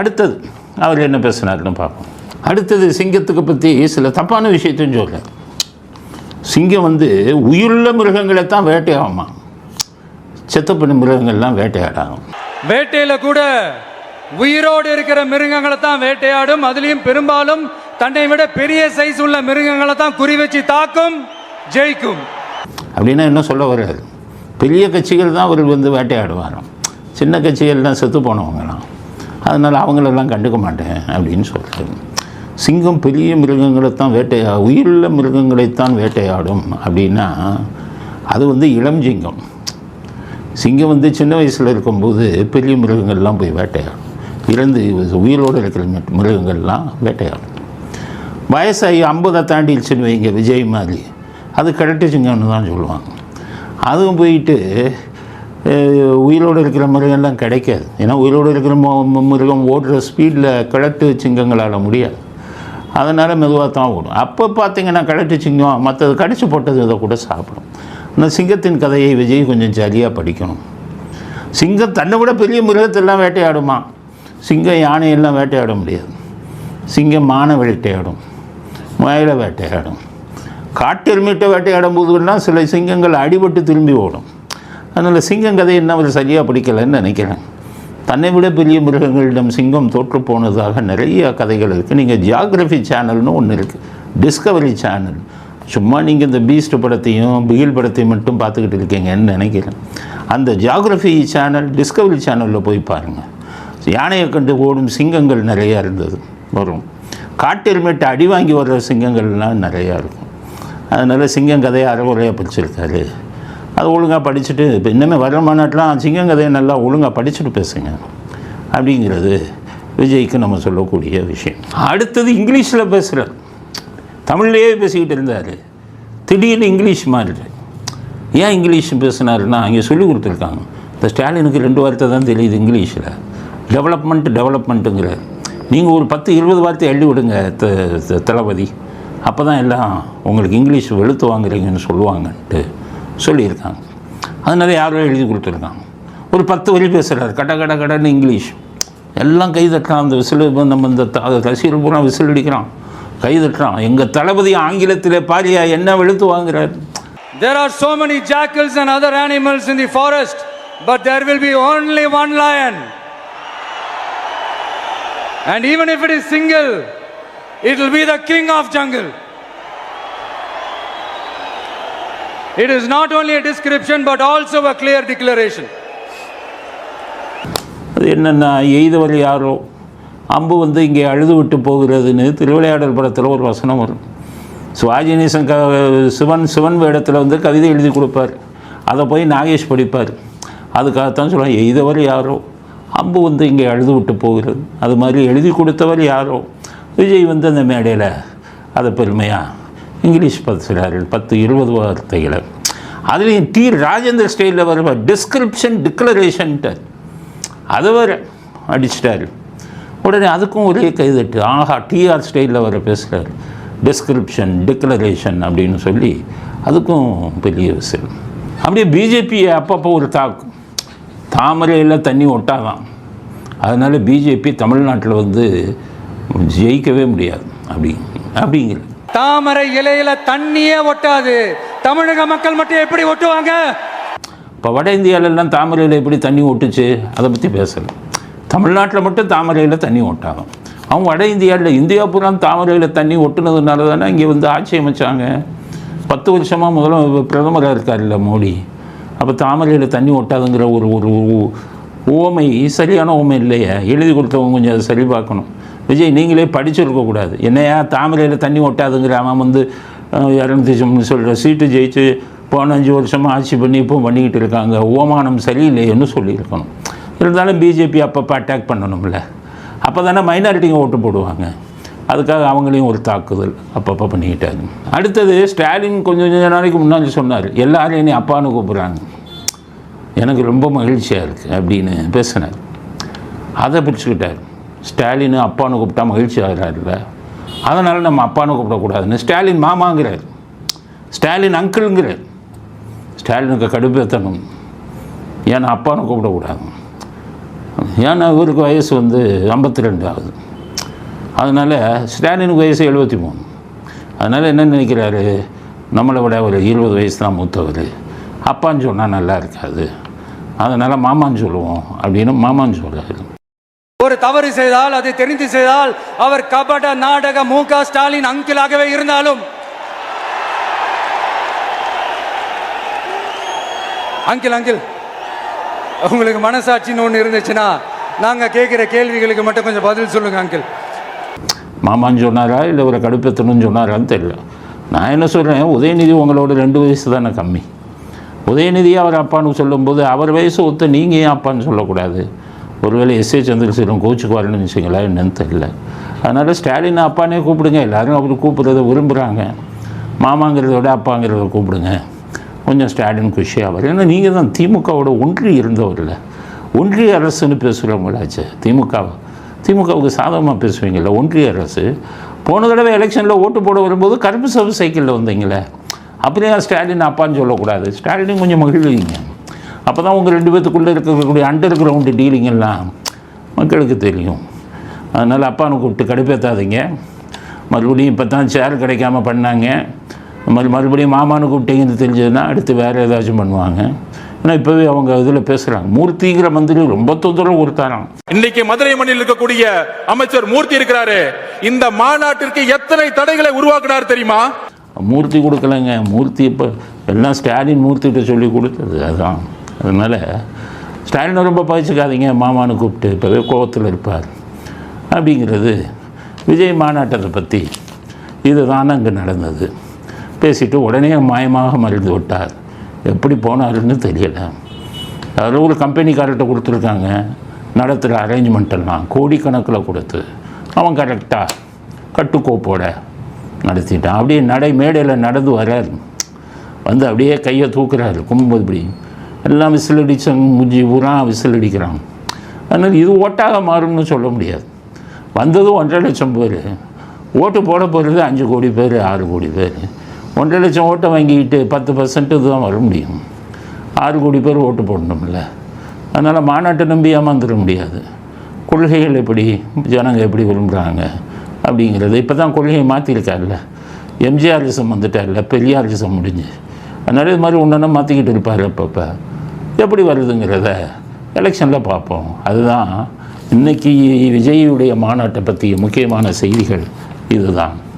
அடுத்தது அவர் என்ன பேசினாருன்னு பார்ப்போம். அடுத்தது சிங்கத்துக்கு பற்றி சில தப்பான விஷயத்தையும் சொல்ல சிங்கம் வந்து உயிருள்ள மிருகங்களை தான் வேட்டையாகுமா செத்தப்பட்ட மிருகங்கள்லாம் வேட்டையாடாகும். வேட்டையில கூட உயிரோடு இருக்கிற மிருகங்களை தான் வேட்டையாடும். அதுலயும் பெரும்பாலும் தன்னை விட பெரிய சைஸ் உள்ள மிருகங்களை தான் குறி வச்சு தாக்கும் ஜெயிக்கும். அப்படின்னா என்ன சொல்ல வர்றாரு? பெரிய கட்சிகள் தான் அவர் வந்து வேட்டையாடுவாராம். சின்ன கட்சிகள்லாம் செத்து போனவங்களாம். அதனால் அவங்களெல்லாம் கண்டுக்க மாட்டேன் அப்படின்னு சொல்கிறாரு சிங்கம் பெரிய மிருகங்களை தான் வேட்டையா உயிருள்ள மிருகங்களைத்தான் வேட்டையாடும் அப்படின்னா அது வந்து இளம் சிங்கம். சிங்கம் வந்து சின்ன வயசில் இருக்கும்போது பெரிய மிருகங்கள்லாம் போய் வேட்டையாடும். இறந்து உயிரோடு இருக்கிற மிருகங்கள்லாம் வேட்டையாடும். வயசாகி ஐம்பதை தாண்டிடுச்சுன்னு வைங்க விஜய் மாதிரி. அது கரெக்டு சிங்கம்னு தான் சொல்லுவாங்க. அதுவும் போயிட்டு உயிரோடு இருக்கிற மிருகம்லாம் கிடைக்காது. ஏன்னா உயிரோடு இருக்கிற மிருகம் ஓடுற ஸ்பீடில் கிழட்டு சிங்கங்களால் முடியாது. அதனால் மெதுவாக தான் ஓடும். அப்போ பார்த்தீங்கன்னா கிழட்டு சிங்கம் மற்றது கடிச்சு போட்டது இதை கூட சாப்பிடும். இந்த சிங்கத்தின் கதையை விஜய் கொஞ்சம் சரியாக படிக்கணும். சிங்கம் தன்னை விட பெரிய மிருகத்தெல்லாம் வேட்டையாடுமா? சிங்கம் யானையெல்லாம் வேட்டையாட முடியாது. சிங்கம் மானை வேட்டையாடும். முயலை வேட்டையாடும். காட்டெருமிட்ட வேட்டையாடும் போதுலாம் சில சிங்கங்கள் அடிபட்டு திரும்பி ஓடும். அதனால் சிங்கம் கதை என்ன அவர் சரியாக பிடிக்கலைன்னு நினைக்கிறேன். தன்னை விட பெரிய மிருகங்களிடம் சிங்கம் தோற்று போனதாக நிறைய கதைகள் இருக்குது நீங்கள் ஜியாகிரஃபி சேனல்னு ஒன்று இருக்குது டிஸ்கவரி சேனல் சும்மா நீங்கள் இந்த பீஸ்ட் படத்தையும் பிகில் படத்தையும் மட்டும் பார்த்துக்கிட்டு இருக்கீங்கன்னு நினைக்கிறேன். அந்த ஜியாகிரஃபி சேனல் டிஸ்கவரி சேனலில் போய் பாருங்கள் யானையை கண்டு ஓடும் சிங்கங்கள் நிறையா இருந்தது. வரும். காட்டெருமேட்டு அடி வாங்கி வர்ற சிங்கங்கள்லாம் நிறையா இருக்கும். அதனால் சிங்கம் கதையை அறகுறையாக பிடிச்சிருக்காரு. அது ஒழுங்காக படிச்சுட்டு இப்போ இன்னுமே வர மாநாட்டெலாம் சிங்கம் கதையை நல்லா ஒழுங்காக படிச்சுட்டு பேசுங்க. அப்படிங்கிறது விஜய்க்கு நம்ம சொல்லக்கூடிய விஷயம். அடுத்தது இங்கிலீஷில் பேசுகிறார் தமிழ்லேயே பேசிக்கிட்டு இருந்தார். திடீர்னு இங்கிலீஷ் மாறிடு ஏன் இங்கிலீஷ் பேசினாருன்னா அங்கே சொல்லி கொடுத்துருக்காங்க. இந்த ஸ்டாலினுக்கு ரெண்டு வார்த்தை தான் தெரியுது இங்கிலீஷில். டெவலப்மெண்ட் டெவலப்மெண்ட்டுங்கிறார் நீங்கள் ஒரு பத்து இருபது வார்த்தை எழுதி விடுங்க த- த- தளபதி. அப்போ தான் எல்லாம் உங்களுக்கு இங்கிலீஷ் வெளுத்து வாங்குறீங்கன்னு சொல்லுவாங்கன்ட்டு. சொல்லியிருக்காங்க. அதனால யாரோ எழுதி கொடுத்துருக்காங்க. ஒரு பத்து வரி பேசுகிறார் கட கட கடன்னு இங்கிலீஷ். எல்லாம் கை தட்டுறான். அந்த விசில் நம்ம இந்த த- பூரா விசில் அடிக்கிறான். கை தட்டுறான். எங்கள் தளபதி ஆங்கிலத்தில் பாரியா என்ன வெளுத்து வாங்குறார்? There are so many jackals and other animals in the forest, but there will be only one lion. And even if it is single, it will be the king of jungle. It is not only a description but also a clear declaration. அது என்னென்னா எய்தவர் யாரோ அம்பு வந்து இங்கே அழுது விட்டு போகிறதுன்னு திருவிளையாடல் படத்தில் ஒரு வசனம் வரும். சுவாஜினேசன் க சிவன் சிவன் வேடத்தில் வந்து கவிதை எழுதி கொடுப்பார். அதை போய் நாகேஷ் படிப்பார். அதுக்காகத்தான் சொல்லுவாங்க எய்தவர் யாரோ அம்பு வந்து இங்கே அழுது விட்டு போகிறது. அது மாதிரி எழுதி கொடுத்தவர் யாரோ? விஜய் வந்து அந்த மேடையில் அதை பெருமையாக இங்கிலீஷ் பேசுகிறார்கள் பத்து இருபது வார்த்தைகளை. அதுலேயும் டி ராஜேந்திர ஸ்டைலில் வர டிஸ்கிரிப்ஷன் டிக்ளரேஷன்ட்டு அதை வர அடிச்சிட்டார். உடனே அதுக்கும் ஒரே கைதட்டு. ஆஹா டிஆர் ஸ்டைலில் வர பேசுகிறார் டிஸ்கிரிப்ஷன் டிக்ளரேஷன் அப்படின்னு சொல்லி அதுக்கும் பெரிய விசில். அப்படியே பிஜேபியை அப்பப்போ ஒரு தாக்கு தாமரையில் தண்ணி ஒட்டாதான். அதனால் பிஜேபி தமிழ்நாட்டில் வந்து ஜெயிக்கவே முடியாது. அப்படி அப்படிங்கிற தாமரை இலையில தண்ணியே ஒட்டாது. தமிழக மக்கள் மட்டும் எப்படி ஒட்டுவாங்க? இப்போ வட இந்தியாவிலெல்லாம் தாமரையில் எப்படி தண்ணி ஒட்டுச்சு? அதை பற்றி பேசலை. தமிழ்நாட்டில் மட்டும் தாமரையில் தண்ணி ஒட்டாகும் அவங்க வட இந்தியாவில் இந்தியா பூரா தாமரையில் தண்ணி ஒட்டுனதுனால தானே இங்கே வந்து ஆட்சி அமைச்சாங்க. பத்து வருஷமாக முதல்ல பிரதமராக இருக்கார்ல மோடி. அப்போ தாமரையில் தண்ணி ஒட்டாதுங்கிற ஒரு ஒரு ஓமை உவமை சரியான உவமை இல்லையே. எழுதி கொடுத்தவங்க கொஞ்சம் அதை சரி பார்க்கணும். விஜய் நீங்களே படிச்சிருக்கக்கூடாது என்னையா தாமரையில் தண்ணி ஒட்டாதுங்கிற அவன் வந்து இரநூத்தி சொல்கிற சீட்டு ஜெயிச்சு போன அஞ்சு வருஷமாக ஆட்சி பண்ணி இப்போ பண்ணிக்கிட்டு இருக்காங்க. ஓமானம் சரியில்லைன்னு சொல்லியிருக்கணும். இருந்தாலும் பிஜேபி அப்பப்போ அட்டாக் பண்ணணும்ல. அப்போ தானே மைனாரிட்டிங்க ஓட்டு போடுவாங்க. அதுக்காக அவங்களையும் ஒரு தாக்குதல் அப்பப்போ பண்ணிக்கிட்டாங்க. அடுத்தது ஸ்டாலின் கொஞ்சம் கொஞ்ச நாளைக்கு முன்னாடி சொன்னார். எல்லாரும் என்னை அப்பான்னு கூப்பிட்றாங்க. எனக்கு ரொம்ப மகிழ்ச்சியாக இருக்குது அப்படின்னு பேசினார். அதை பிடிச்சிக்கிட்டார். ஸ்டாலின் அப்பான்னு கூப்பிட்டா மகிழ்ச்சி ஆகிறாருல்ல அதனால் நம்ம அப்பான்னு கூப்பிடக்கூடாதுன்னு ஸ்டாலின் மாமாங்கிறார். ஸ்டாலின் அங்கிள்ங்கிறார். ஸ்டாலினுக்கு கடுப்பேற்றணும் ஏன்னா அப்பான்னு கூப்பிடக்கூடாது. ஏன்னா இவருக்கு வயசு வந்து ஐம்பத்தி ரெண்டு ஆகுது. அதனால் ஸ்டாலினுக்கு வயசு எழுபத்தி மூணு அதனால் என்ன நினைக்கிறாரு? நம்மளை விட ஒரு இருபது வயசு தான் மூத்தவர். அப்பான்னு சொன்னால் நல்லா இருக்காது. அதனால் மாமான்னு சொல்லுவோம் அப்படின்னு மாமான்னு சொல்கிறாரு ஒரு தவறு செய்தால் அதை தெரிந்து செய்தால் அவர் கபட நாடக மு க ஸ்டாலின் அங்கிளாகவே இருந்தாலும். அங்கிள் அங்கிள் உங்களுக்கு மனசாட்சின்னு ஒன்று இருந்துச்சுன்னா நாங்கள் கேட்குற கேள்விகளுக்கு மட்டும் கொஞ்சம் பதில் சொல்லுங்க அங்கிள். மாமான்னு சொன்னாரா இல்லை ஒரு கடுப்பத்தணும்னு சொன்னாரான்னு தெரியல. நான் என்ன சொல்கிறேன் உதயநிதி உங்களோட ரெண்டு வயசு தானே கம்மி. உதயநிதி அவர் அப்பான்னு சொல்லும்போது அவர் வயசு ஒத்த நீங்கள் ஏன் அப்பான்னு சொல்லக்கூடாது? ஒருவேளை எஸ் ஏ சந்திரசேகரன் கோச்சுக்குவாருன்னு வச்சுங்களா என்னன்னு தெரியல. அதனால் ஸ்டாலின் அப்பானே கூப்பிடுங்க. எல்லோரும் அவர் கூப்பிட்றத விரும்புகிறாங்க மாமாங்கிறத விட அப்பாங்கிறத கூப்பிடுங்க. கொஞ்சம் ஸ்டாலின் குஷியாவார் ஏன்னா நீங்கள் தான் திமுகவோட ஒன்றி இருந்தவரில். ஒன்றிய அரசுன்னு பேசுகிறவங்களாச்சு திமுக திமுகவுக்கு சாதகமாக பேசுவீங்கள்ல ஒன்றிய அரசு. போன தடவை எலெக்ஷனில் ஓட்டு போட வரும்போது கருப்பு சவு சைக்கிளில் வந்தீங்களே. அப்படியே ஸ்டாலின் அப்பான்னு சொல்லக்கூடாது. ஸ்டாலினும் கொஞ்சம் மகிழ்வீங்க அப்போ தான் உங்கள் ரெண்டு பேத்துக்குள்ளே இருக்கக்கூடிய அண்டர் கிரவுண்டு டீலிங் எல்லாம் மக்களுக்கு தெரியும். அதனால் அப்பான்னு கூப்பிட்டு கடுப்பேற்றாதீங்க மறுபடியும் இப்போ தான் சேர் கிடைக்காம பண்ணாங்க. மறு மறுபடியும் மாமான்னு கூப்பிட்டீங்கன்னு தெரிஞ்சதுன்னா அடுத்து வேறு ஏதாச்சும் பண்ணுவாங்க. ஏன்னா இப்போவே அவங்க இதில் பேசுகிறாங்க மூர்த்திங்கிற மந்திரி ரொம்ப தொந்தரவு கொடுத்தாராம். இன்னைக்கு மதுரை மண்ணில் இருக்கக்கூடிய அமைச்சர் மூர்த்தி இருக்கிறாரு. இந்த மாநாட்டிற்கு எத்தனை தடைகளை உருவாக்குனார் தெரியுமா? மூர்த்தி கொடுக்கலங்க. மூர்த்தி இப்போ எல்லாம் ஸ்டாலின் மூர்த்திகிட்ட சொல்லி கொடுத்தது அதான். அதனால் ஸ்டாலினை ரொம்ப பகிச்சுக்காதீங்க மாமான்னு கூப்பிட்டு இப்போவே கோபத்தில் இருப்பார். அப்படிங்கிறது விஜய் மாநாட்டத்தை பற்றி இதுதான் அங்கே நடந்தது. பேசிட்டு உடனே மாயமாக மறைந்து விட்டார். எப்படி போனாருன்னு தெரியலை. அதில் ஒரு கம்பெனிக்காரர்கிட்ட கொடுத்துருக்காங்க. நடத்துகிற அரேஞ்ச்மெண்ட்டெல்லாம் கோடிக்கணக்கில் கொடுத்து அவன் கரெக்டாக கட்டுக்கோப்போட நடத்திட்டான். அப்படியே நடை மேடையில் நடந்து வர்றார். வந்து அப்படியே கையை தூக்குறாரு. கும்பது இப்படி எல்லாம் விசில் அடிச்சவங்க முஞ்சி பூரா விசில் அடிக்கிறாங்க அதனால் இது ஓட்டாக மாறும்னு சொல்ல முடியாது. வந்ததும் ஒன்றரை லட்சம் பேர். ஓட்டு போட போகிறது அஞ்சு கோடி பேர் ஆறு கோடி பேர். ஒன்றரை லட்சம் ஓட்டை வாங்கிக்கிட்டு பத்து பர்சன்ட் இதுதான் வர முடியும். ஆறு கோடி பேர் ஓட்டு போடணும்ல. அதனால் மாநாட்டை நம்பி ஏமாந்துட முடியாது. கொள்கைகள் எப்படி ஜனங்கள் எப்படி விரும்புகிறாங்க அப்படிங்கிறது இப்போ தான் கொள்கையை மாற்றிருக்காருல்ல எம்ஜிஆரிசம் வந்துட்டார்ல பெரியாரிசம் முடிஞ்சு அதனால் இது மாதிரி ஒன்று மாற்றிக்கிட்டு இருப்பார் அப்பப்போ. எப்படி வருதுங்கிறத எலெக்ஷனில் பார்ப்போம். அதுதான் இன்றைக்கி விஜயுடைய மாநாட்டை பற்றிய முக்கியமான செய்திகள். இதுதான்.